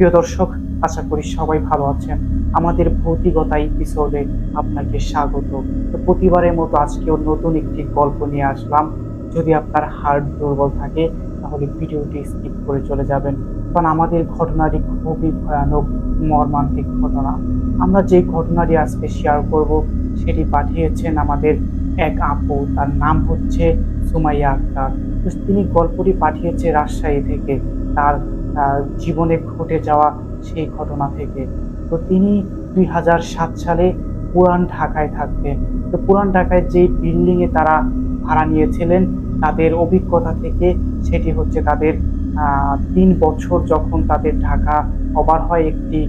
প্রিয় দর্শক, আশা করি সবাই ভালো আছেন। আমাদের ভৌতিকতা এপিসোডে আপনাকে স্বাগত। তো প্রতিবারের মতো আজকেও নতুন একটি গল্প নিয়ে আসলাম। যদি আপনার হার্ট দুর্বল থাকে, তাহলে ভিডিওটি স্কিপ করে চলে যাবেন। কারণ আমাদের ঘটনাটি খুবই ভয়ানক, মর্মান্তিক ঘটনা। আমরা যে ঘটনাটি আজকে শেয়ার করব, সেটি পাঠিয়েছেন আমাদের এক আপু। তার নাম হচ্ছে সুমাইয়া আক্তার। তিনি গল্পটি পাঠিয়েছে রাজশাহী থেকে। তার জীবনে ঘটে যাওয়া সেই ঘটনা থেকে। তো তিনি দুই হাজার সাত সালে পুরান ঢাকায় থাকতেন তো পুরান ঢাকায় যে বিল্ডিংয়ে তারা ভাড়া নিয়েছিলেন, তাদের অভিজ্ঞতা থেকে সেটি হচ্ছে তাদের তিন বছর যখন তাদের ঢাকা ওভার হয় একটি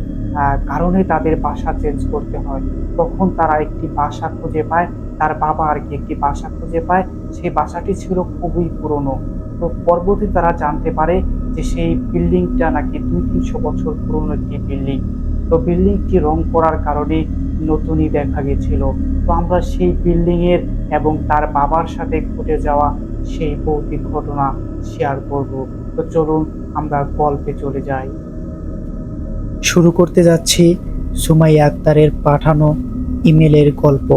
কারণে তাদের বাসা চেঞ্জ করতে হয়। তখন তারা একটি বাসা খুঁজে পায়, তার বাবা আর কি একটি বাসা খুঁজে পায়। সেই বাসাটি ছিল খুবই পুরনো। তো পরবর্তীতে তারা জানতে পারে যে সেই বিল্ডিংটা নাকি দুই, তিনশো বছর পুরনো একটি বিল্ডিং তো বিল্ডিংটি রং করার কারণে নতুনই দেখা গেছিল। তো আমরা সেই বিল্ডিং এর এবং তার বাবার সাথে ঘটে যাওয়া সেই ভৌতিক ঘটনা শেয়ার করব। তো চলুন আমরা গল্পে চলে যাই। শুরু করতে যাচ্ছি সুমাই আক্তারের পাঠানো ইমেলের গল্প।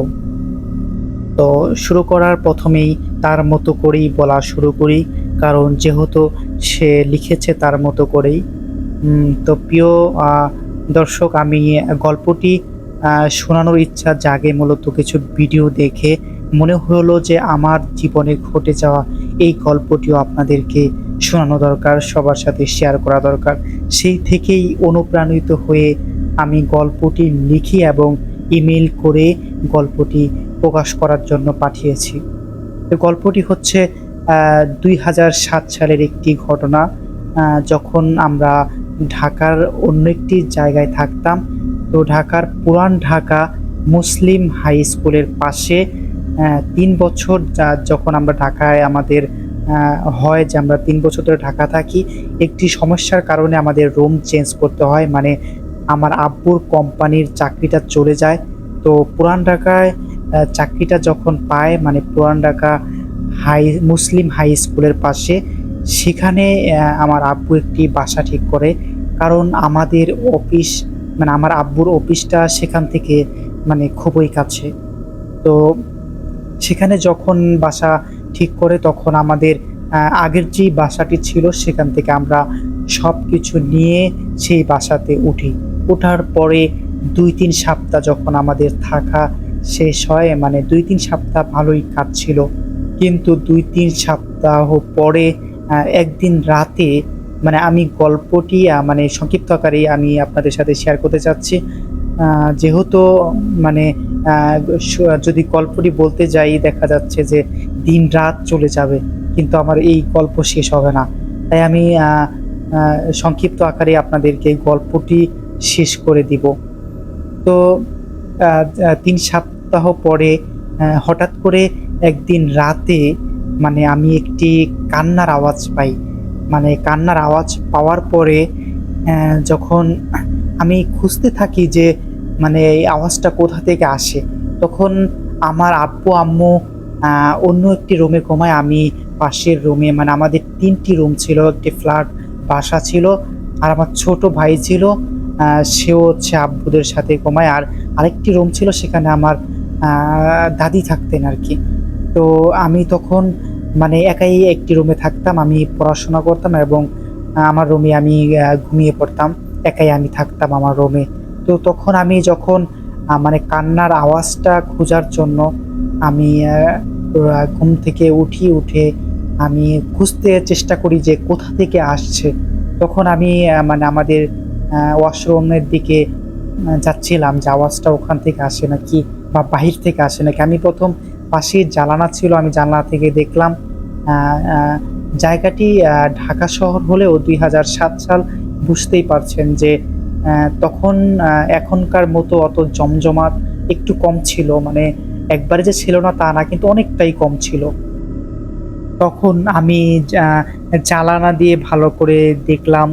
তো শুরু করার প্রথমেই তার মতো করেই বলা শুরু করি। কারণ যেহেতু সে লিখেছে তার মতো করেই। তো প্রিয় দর্শক, আমি গল্পটি শোনানোর ইচ্ছা জাগে মূলত কিছু ভিডিও দেখে। মনে হলো যে আমার জীবনে ঘটে যাওয়া এই গল্পটিও আপনাদেরকে শোনানো দরকার, সবার সাথে শেয়ার করা দরকার। সেই থেকেই অনুপ্রাণিত হয়ে আমি গল্পটি লিখি এবং ইমেল করে গল্পটি প্রকাশ করার জন্য পাঠিয়েছি। গল্পটি হচ্ছে দুই হাজার সাত সালের একটি ঘটনা যখন আমরা ঢাকার অন্য একটি জায়গায় থাকতাম, তো ঢাকার পুরান ঢাকা মুসলিম হাই স্কুলের পাশে তিন বছর যখন আমরা ঢাকায় আমাদের হয় যে আমরা তিন বছর ধরে ঢাকা থাকি, একটি সমস্যার কারণে আমাদের রুম চেঞ্জ করতে হয় মানে আমার আব্বুর কোম্পানির চাকরিটা চলে যায়। তো পুরান ঢাকায় চাকরিটা যখন পায় মানে পুরান ঢাকা হাই, মুসলিম হাই স্কুলের পাশে। সেখানে আমার আব্বু একটি বাসা ঠিক করে। কারণ আমাদের অফিস মানে আমার আব্বুর অফিসটা সেখান থেকে মানে খুবই কাছে। তো সেখানে যখন বাসা ঠিক করে, তখন আমাদের আগের যে বাসাটি ছিল, সেখান থেকে আমরা সব কিছু নিয়ে সেই বাসাতে উঠি। ওঠার পরে দুই তিন সপ্তাহ যখন আমাদের থাকা শেষ হয় মানে দুই তিন সপ্তাহ ভালোই কাটছিল। কিন্তু দুই, তিন সপ্তাহ পরে একদিন রাতে মানে আমি গল্পটি মানে সংক্ষিপ্ত আকারে আমি আপনাদের সাথে শেয়ার করতে চাচ্ছি। যেহেতু মানে যদি গল্পটি বলতে যাই, দেখা যাচ্ছে যে দিন রাত চলে যাবে, কিন্তু আমার এই গল্প শেষ হবে না। তাই আমি সংক্ষিপ্ত আকারে আপনাদেরকে গল্পটি শেষ করে দিব। তো তিন সপ্তাহ পরে হঠাৎ করে একদিন রাতে মানে আমি একটি কান্নার আওয়াজ পাই। মানে কান্নার আওয়াজ পাওয়ার পরে যখন আমি খুঁজতে থাকি যে মানে এই আওয়াজটা কোথা থেকে আসে, তখন আমার আব্বু, আম্মু অন্য একটি রুমে ঘুমায়। আমি পাশের রুমে মানে আমাদের তিনটি রুম ছিল, একটি ফ্ল্যাট, বাসা ছিল, আর আমার ছোট ভাই ছিল সেও হচ্ছে আব্বুদের সাথে ঘুমায়। আর আরেকটি রুম ছিল, সেখানে আমার দাদি থাকতেন আর কি। তো আমি তখন মানে একাই একটি রুমে থাকতাম, আমি পড়াশোনা করতাম এবং আমার রুমে আমি ঘুমিয়ে পড়তাম, একাই আমি থাকতাম আমার রুমে। তো তখন আমি যখন মানে কান্নার আওয়াজটা খোঁজার জন্য আমি ঘুম থেকে উঠি, উঠে আমি খুঁজতে চেষ্টা করি যে কোথা থেকে আসছে। তখন আমি মানে আমাদের ওয়াশরুমের দিকে যাচ্ছিলাম যে আওয়াজটা ওখান থেকে আসে নাকি বা বাহির থেকে আসে নাকি। আমি প্রথম পাশে জানালা ছিল আমি জানলা থেকে দেখলাম জায়গাটি ঢাকা শহর হলেও দুই হাজার সাত সাল বুঝতেই পারছেন যে তখন এখনকার মতো অত জমজমাট একটু কম ছিল মানে একবারে যে ছিল না তা না কিন্তু অনেকটাই কম ছিল। তখন আমি আহ, জ্বালানা দিয়ে ভালো করে দেখলাম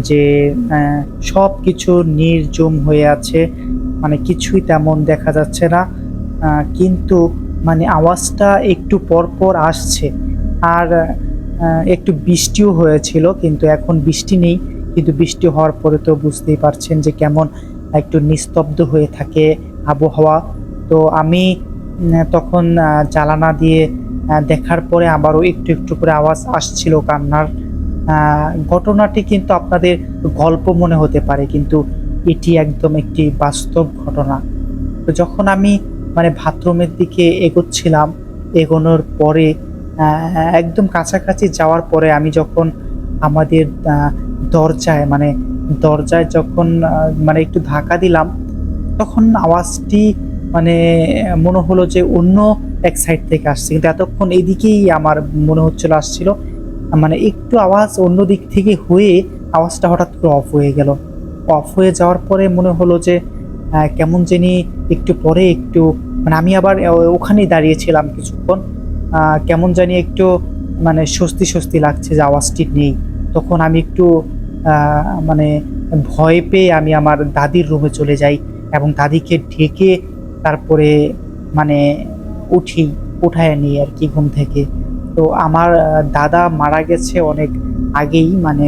যে সব কিছু নির্জুম হয়ে আছে মানে কিছুই তেমন দেখা যাচ্ছে না কিন্তু মানে আওয়াজটা একটু পর পর আসছে। আর একটু বৃষ্টিও হয়েছিল, কিন্তু এখন বৃষ্টি নেই। কিন্তু বৃষ্টি হওয়ার পরে তো বুঝতেই পারছেন যে কেমন একটু নিস্তব্ধ হয়ে থাকে আবহাওয়া। তো আমি তখন জ্বালানা দিয়ে দেখার পরে আবারও একটু একটু করে আওয়াজ আসছিল কান্নার। ঘটনাটি কিন্তু আপনাদের গল্প মনে হতে পারে, কিন্তু এটি একদম একটি বাস্তব ঘটনা। তো যখন আমি মানে বাথরুমের দিকে এগোচ্ছিলাম, এগোনোর পরে একদম কাছাকাছি যাওয়ার পরে আমি যখন আমাদের দরজায় মানে দরজায় যখন মানে একটু ধাক্কা দিলাম, তখন আওয়াজটি মানে মনে হলো যে অন্য এক সাইড থেকে আসছে। কিন্তু এতক্ষণ এদিকেই আমার মনে হচ্ছিল, আসছিল। মানে একটু আওয়াজ অন্য দিক থেকে হয়ে আওয়াজটা হঠাৎ করে অফ হয়ে গেল। অফ হয়ে যাওয়ার পরে মনে হলো যে কেমন জানি একটু পরে একটু মানে আমি আবার ওখানেই দাঁড়িয়েছিলাম কিছুক্ষণ। কেমন জানি একটু মানে স্বস্তি স্বস্তি লাগছে যে আওয়াজটি নেই। তখন আমি একটু মানে ভয় পেয়ে আমি আমার দাদির রুমে চলে যাই এবং দাদিকে ঢেকে তারপরে মানে উঠি, উঠায় নিই আর কি ঘুম থেকে। তো আমার দাদা মারা গেছে অনেক আগেই মানে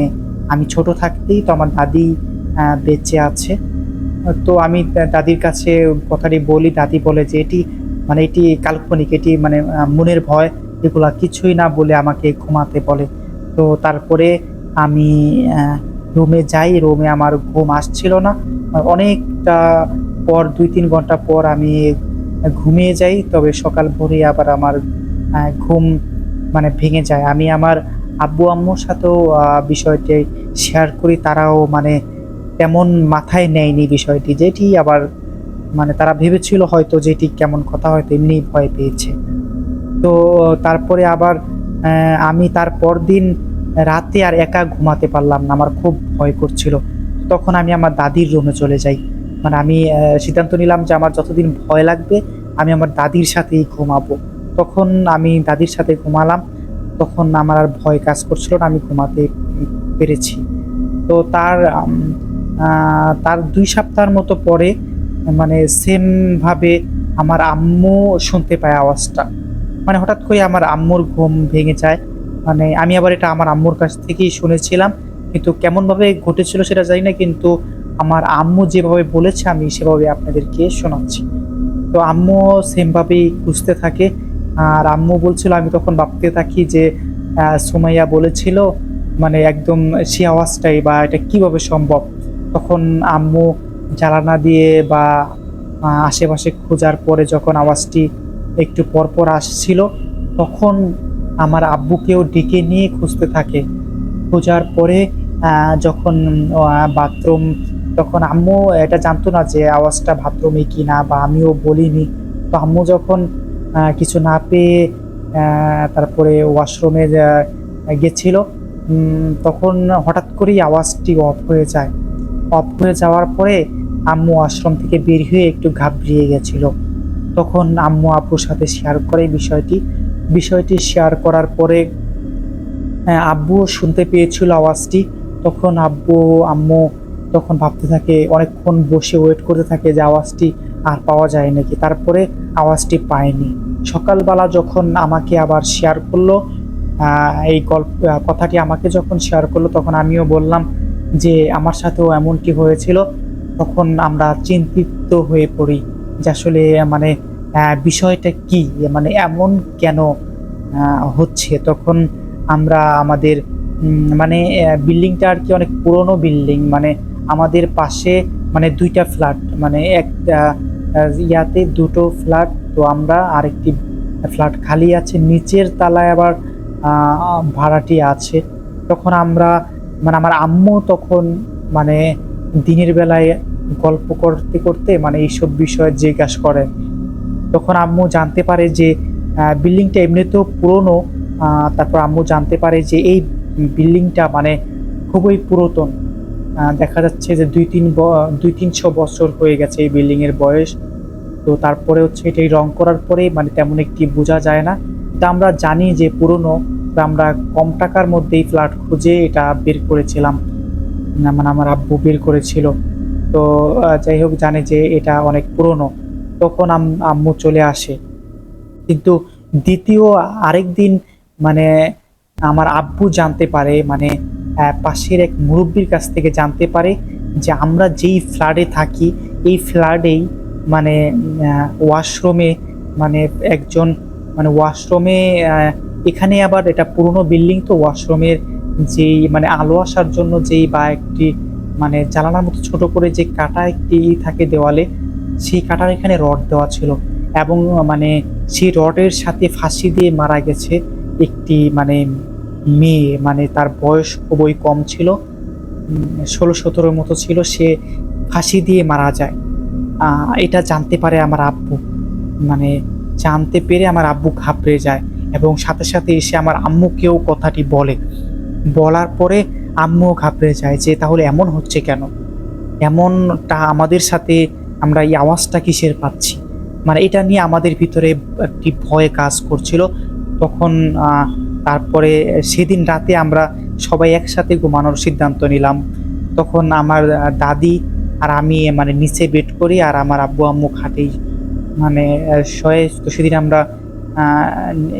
আমি ছোট থাকতেই তো আমার দাদি বেঁচে আছে। তো আমি দাদির কাছে কথাটি বলি। দাদি বলে যে, এটি মানে এটি কাল্পনিক, এটি মানে মনের ভয়, এগুলা কিছুই না বলে আমাকে ঘুমাতে বলে। তো তারপরে আমি রুমে যাই। রুমে আমার ঘুম আসছিল না। অনেকটা পর, দুই তিন ঘণ্টা পর আমি ঘুমিয়ে যাই। তবে সকাল ভোরে আবার আমার ঘুম মানে ভেঙে যায়। আমি আমার আব্বু আম্মুর সাথেও বিষয়টি শেয়ার করি। তারাও মানে তেমন মাথায় নেয়নি বিষয়টি, যেটি আবার মানে তারা ভেবেছিল হয়তো যেটি কেমন কথা, হয়তো এমনি ভয় পেয়েছে। তো তারপরে আবার আমি তার পরদিন রাতে আর একা ঘুমাতে পারলাম না, আমার খুব ভয় করছিল। তখন আমি আমার দাদির রুমে চলে যাই। মানে আমি সিদ্ধান্ত নিলাম যে আমার যতদিন ভয় লাগবে, আমি আমার দাদির সাথেই ঘুমাবো। তখন আমি দাদির সাথে ঘুমালাম, তখন আমার আর ভয় কাজ করছিল না, আমি ঘুমাতে পেরেছি। তো তার তার দুই সপ্তাহের মতো পরে মানে সেমভাবে আমার আম্মু শুনতে পায় আওয়াজটা। মানে হঠাৎ করে আমার আম্মুর ঘুম ভেঙে যায়। মানে আমি আবার এটা আমার আম্মুর কাছ থেকেই শুনেছিলাম। কিন্তু কেমনভাবে ঘটেছিল সেটা জানি না, কিন্তু আমার আম্মু যেভাবে বলেছে, আমি সেভাবে আপনাদেরকে শোনাচ্ছি। তো আম্মু সেমভাবেই খুঁজতে থাকে। আর আম্মু বলছিল, আমি তখন ভাবতে থাকি যে সুমাইয়া বলেছিল মানে একদম সে আওয়াজটাই বা এটা কীভাবে সম্ভব? তখন আম্মু জ্বালানা দিয়ে বা আশেপাশে খোঁজার পরে যখন আওয়াজটি একটু পরপর আসছিল, তখন আমার আব্বুকেও ডেকে নিয়ে খুঁজতে থাকে। খোঁজার পরে যখন বাথরুম, তখন আম্মু এটা জানতো না যে আওয়াজটা বাথরুমে কি না বা আমিও বলিনি। তো আম্মু যখন কিছু না পেয়ে তারপরে ওয়াশরুমে গেছিল তখন হঠাৎ করেই আওয়াজটি অফ হয়ে যায়। অফ হয়ে যাওয়ার পরে আম্মু আশ্রম থেকে বের হয়ে একটু ঘাবড়িয়ে গেছিল। তখন আম্মু আব্বুর সাথে শেয়ার করে বিষয়টি। বিষয়টি শেয়ার করার পরে আহ, আব্বুও শুনতে পেয়েছিল আওয়াজটি। তখন আব্বু আম্মু তখন ভাবতে থাকে অনেকক্ষণ বসে ওয়েট করতে থাকে যে আওয়াজটি আর পাওয়া যায় নাকি। তারপরে আওয়াজটি পায়নি। সকালবেলা যখন আমাকে আবার শেয়ার করল এই গল্প কথাটি আমাকে যখন শেয়ার করল তখন আমিও বললাম যে আমার সাথেও এমনটি হয়েছিল, তখন আমরা চিন্তিত হয়ে পড়ি যে আসলে মানে বিষয়টা কি? মানে এমন কেন হচ্ছে? তখন আমরা আমাদের মানে বিল্ডিংটা আর কি অনেক পুরনো বিল্ডিং। মানে আমাদের পাশে মানে দুইটা ফ্ল্যাট। মানে একটা ইয়াতে দুটো ফ্ল্যাট, তো আমরা আরেকটি ফ্ল্যাট খালি আছে। নিচের তালায় আবার ভাড়াটি আছে। তখন আমরা মানে আমার আম্মু তখন মানে দিনের বেলায় গল্প করতে করতে মানে এইসব বিষয়ে জিজ্ঞাসা করে। তখন আম্মু জানতে পারে যে বিল্ডিংটা এমনিতেও পুরনো। তারপর আম্মু জানতে পারে যে এই বিল্ডিংটা মানে খুবই পুরাতন। দেখা যাচ্ছে যে দুই তিন দুই তিনশো বছর হয়ে গেছে এই বিল্ডিংয়ের বয়স। তো তারপরে হচ্ছে এটাই রং করার পরে মানে তেমন একটি বোঝা যায় না। তা আমরা জানি যে পুরনো আমরা কম টাকার মধ্যেই ফ্ল্যাট খুঁজে এটা বের করেছিলাম। মানে আমার আব্বু বের করেছিল। তো যাই হোক জানে যে এটা অনেক পুরনো। তখন আম- আম্মু চলে আসে। কিন্তু দ্বিতীয় আরেক দিন মানে আমার আব্বু জানতে পারে মানে পাশের এক মুরব্বীর কাছ থেকে জানতে পারে যে আমরা যেই ফ্ল্যাটে থাকি, এই ফ্ল্যাটেই মানে ওয়াশরুমে মানে একজন মানে ওয়াশরুমে এখানে আবার এটা পুরনো বিল্ডিং তো ওয়াশরুমের যেই মানে আলো আসার জন্য যেই বা একটি মানে জ্বালানার মতো ছোট করে যে কাটা একটি থাকে দেওয়ালে, সেই কাটার এখানে রড দেওয়া ছিল। এবং মানে সেই রডের সাথে ফাঁসি দিয়ে মারা গেছে একটি মানে মেয়ে মানে তার বয়স খুবই কম ছিল। ষোলো সতেরোর মতো ছিল, সে ফাঁসি দিয়ে মারা যায়। এটা জানতে পারে আমার আব্বু। মানে জানতে পেরে আমার আব্বু ঘাবড়ে যায়। এবং সাথে সাথে এসে আমার আম্মুকেও কথাটি বলে। বলার পরে আম্মুও ঘাবড়ে যায় যে, তাহলে এমন হচ্ছে কেন? এমনটা আমাদের সাথে আমরা এই আওয়াজটা কিসের পাচ্ছি? মানে এটা নিয়ে আমাদের ভিতরে একটি ভয় কাজ করছিল। তখন তারপরে সেদিন রাতে আমরা সবাই একসাথে ঘুমানোর সিদ্ধান্ত নিলাম। তখন আমার দাদি আর আমি মানে নিচে বেড করি আর আমার আব্বু আম্মু খাটেই মানে শয়ে। তো সেদিন আমরা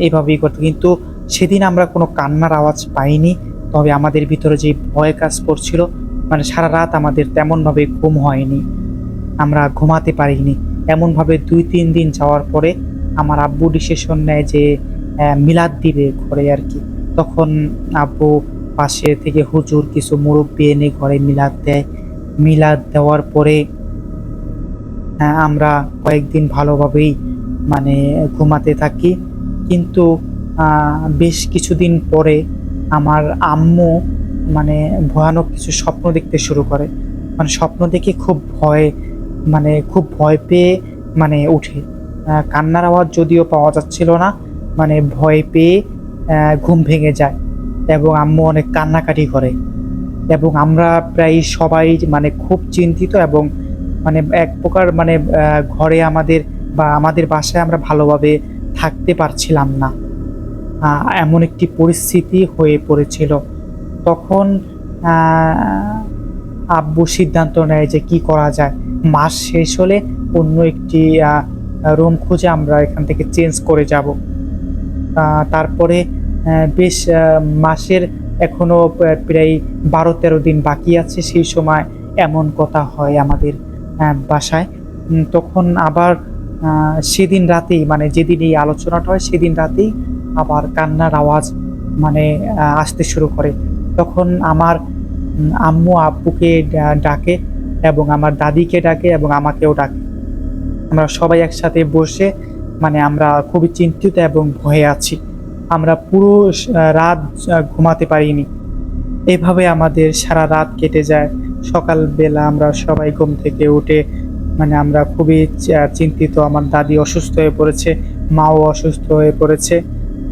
এইভাবেই করতো। কিন্তু সেদিন আমরা কোনো কান্নার আওয়াজ পাইনি, তবে আমাদের ভিতরে যে ভয় কাজ করছিল মানে সারা রাত আমাদের তেমনভাবে ঘুম হয়নি, আমরা ঘুমাতে পারিনি। এমনভাবে দুই, তিন দিন যাওয়ার পরে আমার আব্বু ডিসিশন নেয় যে মিলাদ দিবে ঘরে আর কি। তখন আব্বু পাশে থেকে হুজুর কিছু মুরব্বী এনে ঘরে মিলাদ দেয়। মিলাদ দেওয়ার পরে আমরা কয়েকদিন ভালোভাবেই মানে ঘুমাতে থাকি। কিন্তু বেশ কিছুদিন পরে আমার আম্মু মানে ভয়ানক কিছু স্বপ্ন দেখতে শুরু করে। মানে স্বপ্ন দেখে খুব ভয় মানে খুব ভয় পেয়ে মানে উঠে। কান্নার আওয়াজ যদিও পাওয়া যাচ্ছিল না মানে ভয় পেয়ে ঘুম ভেঙে যায় এবং আম্মু অনেক কান্নাকাটি করে। এবং আমরা প্রায় সবাই মানে খুব চিন্তিত এবং মানে এক প্রকার মানে ঘরে আমাদের বা আমাদের বাসায় আমরা ভালোভাবে থাকতে পারছিলাম না। এমন একটি পরিস্থিতি হয়ে পড়েছিল। তখন আব্বু সিদ্ধান্ত নেয় যে কি করা যায়। মাস শেষ হলে অন্য একটি রুম খুঁজে আমরা এখান থেকে চেঞ্জ করে যাব। তারপরে বেশ মাসের এখনও প্রায়- বারো তেরো দিন বাকি আছে। সেই সময় এমন কথা হয় আমাদের বাসায়। তখন আবার সেদিন রাতেই মানে যেদিন এই আলোচনাটা হয়, সেদিন রাতেই আবার কান্নার আওয়াজ মানে আসতে শুরু করে। তখন আমার আম্মু আব্বুকে ডাকে এবং আমার দাদিকে ডাকে এবং আমাকেও ডাকে। আমরা সবাই একসাথে বসে মানে আমরা খুবই চিন্তিত এবং ভয়ে আছি। আমরা পুরো রাত ঘুমাতে পারিনি। এভাবে আমাদের সারা রাত কেটে যায়। সকালবেলা আমরা সবাই ঘুম থেকে উঠে মানে আমরা খুবই চিন্তিত। আমার দাদি অসুস্থ হয়ে পড়েছে, মাও অসুস্থ হয়ে পড়েছে।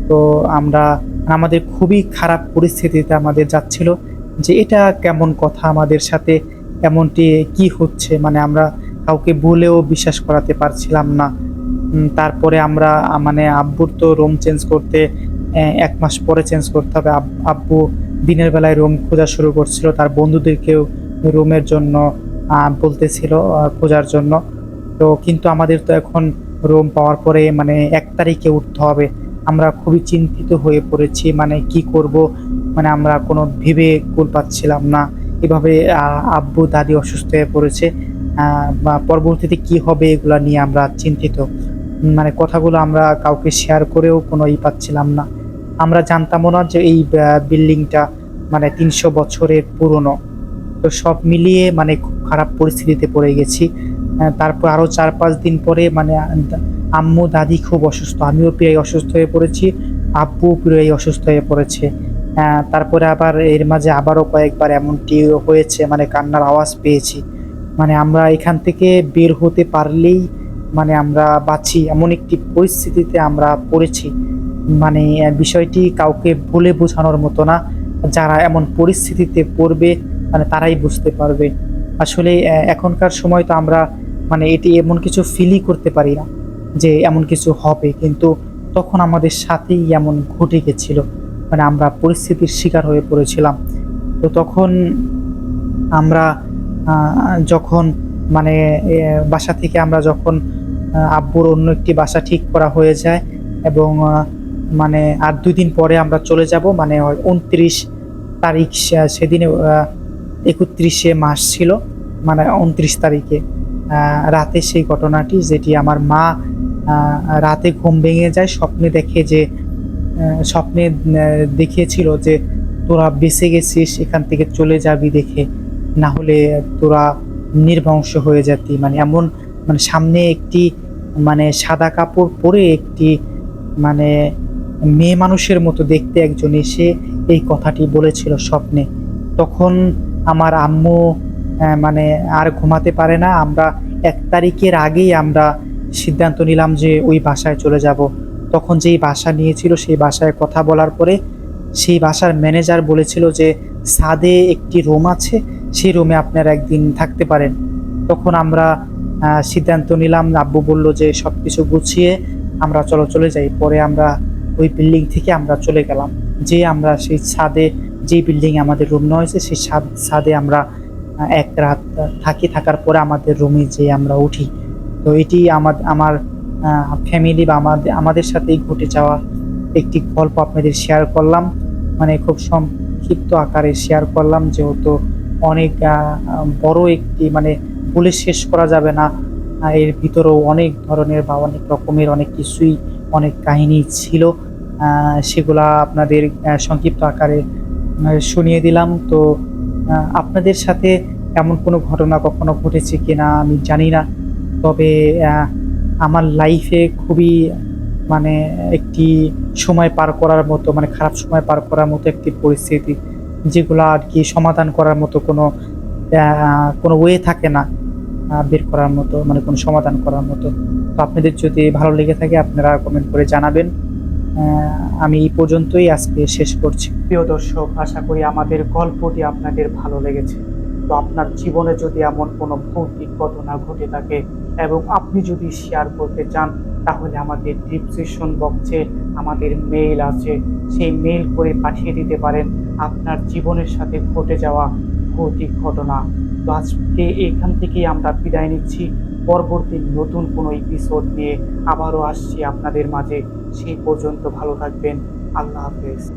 তো আমরা, আমাদের খুবই খারাপ পরিস্থিতিতে আমাদের যাচ্ছিল যে এটা কেমন কথা আমাদের সাথে, এমনটি কি হচ্ছে? মানে আমরা কাউকে বলেও বিশ্বাস করাতে পারছিলাম না। তারপরে আমরা মানে আব্বুর তো রুম চেঞ্জ করতে এক মাস পরে চেঞ্জ করতে হবে। আব- আব্বু দিনের বেলায় রুম খোঁজা শুরু করছিল। তার বন্ধুদেরকেও রুমের জন্য বলতেছিল খোঁজার জন্য। তো কিন্তু আমাদের তো এখন রুম পাওয়ার পরে মানে এক তারিখে উঠতে হবে। আমরা খুবই চিন্তিত হয়ে পড়েছি মানে কি করব? মানে আমরা কোনো ভেবে কুল পাচ্ছিলাম না। এভাবে আব্বু, দাদি অসুস্থ হয়ে পড়েছে। বা পরবর্তীতে কি হবে এগুলা নিয়ে আমরা চিন্তিত। মানে কথাগুলো আমরা কাউকে শেয়ার করেও কোনো ই পাচ্ছিলাম না। আমরা জানতামও না যে এই বিল্ডিংটা মানে তিনশো বছরের পুরনো। তো সব মিলিয়ে মানে খুব খারাপ পরিস্থিতিতে পড়ে গেছি। তারপর আরও চার পাঁচ দিন পরে মানে আম্মু, দাদি খুব অসুস্থ। আমিও প্রায় অসুস্থ হয়ে পড়েছি আব্বু প্রায় অসুস্থ হয়ে পড়েছে। তারপরে আবার এর মাঝে আবারও কয়েকবার এমনটি হয়েছে মানে কান্নার আওয়াজ পেয়েছি। মানে আমরা এখান থেকে বের হতে পারলেই মানে আমরা বাঁচি, এমন একটি পরিস্থিতিতে আমরা পড়েছি। মানে বিষয়টি কাউকে বলে বোঝানোর মতো না। যারা এমন পরিস্থিতিতে পড়বে মানে তারাই বুঝতে পারবে। আসলে এখনকার সময় তো আমরা মানে এটি এমন কিছু ফিলই করতে পারি না যে এমন কিছু হবে। কিন্তু তখন আমাদের সাথেই এমন ঘটে গেছিল। মানে আমরা পরিস্থিতির শিকার হয়ে পড়েছিলাম। তো তখন আমরা যখন মানে বাসা থেকে আমরা যখন আব্বুর অন্য একটি বাসা ঠিক করা হয়ে যায় এবং মানে আর দুই দিন পরে আমরা চলে যাব মানে উনত্রিশ তারিখ সেদিনে একত্রিশে মাস ছিল মানে উনত্রিশ তারিখে। রাতে সেই ঘটনাটি, যেটি আমার মা রাতে ঘুম ভেঙে যায়, স্বপ্নে দেখে যে স্বপ্নে দেখিয়েছিল যে, তোরা বেঁচে গেছিস, এখান থেকে চলে যাবি দেখে। না হলে তোরা নির্বংশ হয়ে যেতি। মানে এমন মানে সামনে একটি মানে সাদা কাপড় পরে একটি মানে মেয়ে মানুষের মতো দেখতে একজন এসে এই কথাটি বলেছিল স্বপ্নে। তখন আমার আম্মু মানে আর ঘুমাতে পারে না। আমরা এক তারিখের আগেই আমরা সিদ্ধান্ত নিলাম যে ওই বাসায় চলে যাব। তখন যেই বাসা নিয়েছিল সেই বাসায় কথা বলার পরে সেই বাসার ম্যানেজার বলেছিল যে ছাদে একটি রুম আছে, সেই রুমে আপনারা একদিন থাকতে পারেন। তখন আমরা সিদ্ধান্ত নিলাম, আব্বু বলল যে সব কিছু গুছিয়ে আমরা চলো, চলে যাই। পরে আমরা ওই বিল্ডিং থেকে আমরা চলে গেলাম। যে আমরা সেই ছাদে যে বিল্ডিং আমাদের রুম নেওয়া হয়েছে, সেই ছাদ আমরা এক রাত থাকি, থাকার পরে আমাদের রুমে যে আমরা উঠি। তো এটি আমার আমার ফ্যামিলি বা আমাদের আমাদের সাথেই ঘটে যাওয়া একটি গল্প আপনাদের শেয়ার করলাম। মানে খুব সংক্ষিপ্ত আকারে শেয়ার করলাম, যেহেতু অনেক বড় একটি মানে বলে শেষ করা যাবে না। এর ভিতরেও অনেক ধরনের বা অনেক রকমের অনেক কিছুই, অনেক কাহিনী ছিল। সেগুলা আপনাদের সংক্ষিপ্ত আকারে শুনিয়ে দিলাম। তো আপনাদের সাথে এমন কোনো ঘটনা কখনো ঘটেছে কি না আমি জানি না। তবে আমার লাইফে খুবই মানে একটি সময় পার করার মতো মানে খারাপ সময় পার করার মতো একটি পরিস্থিতি, যেগুলো আর কি সমাধান করার মতো কোনো কোনো ওয়ে থাকে না বের করার মতো মানে কোনো সমাধান করার মতো। তো আপনাদের যদি ভালো লেগে থাকে, আপনারা কমেন্ট করে জানাবেন। আমি এই পর্যন্তই আজকে শেষ করছি। প্রিয় দর্শক, আশা করি আমাদের গল্পটি আপনাদের ভালো লেগেছে। তো আপনার জীবনে যদি এমন কোনো ভৌতিক ঘটনা ঘটে থাকে এবং আপনি যদি শেয়ার করতে চান, তাহলে আমাদের ডিসক্রিপশন বক্সে আমাদের মেইল আছে। সেই মেইল করে পাঠিয়ে দিতে পারেন। আপনার জীবনের সাথে ঘটে যাওয়া ভৌতিক ঘটনা। তো আজকে এখান থেকেই আমরা বিদায় নিচ্ছি। পরবর্তী নতুন কোনো এপিসোড নিয়ে আবারও আসছি আপনাদের মাঝে। সেই পর্যন্ত ভালো থাকবেন। আল্লাহ হাফেজ।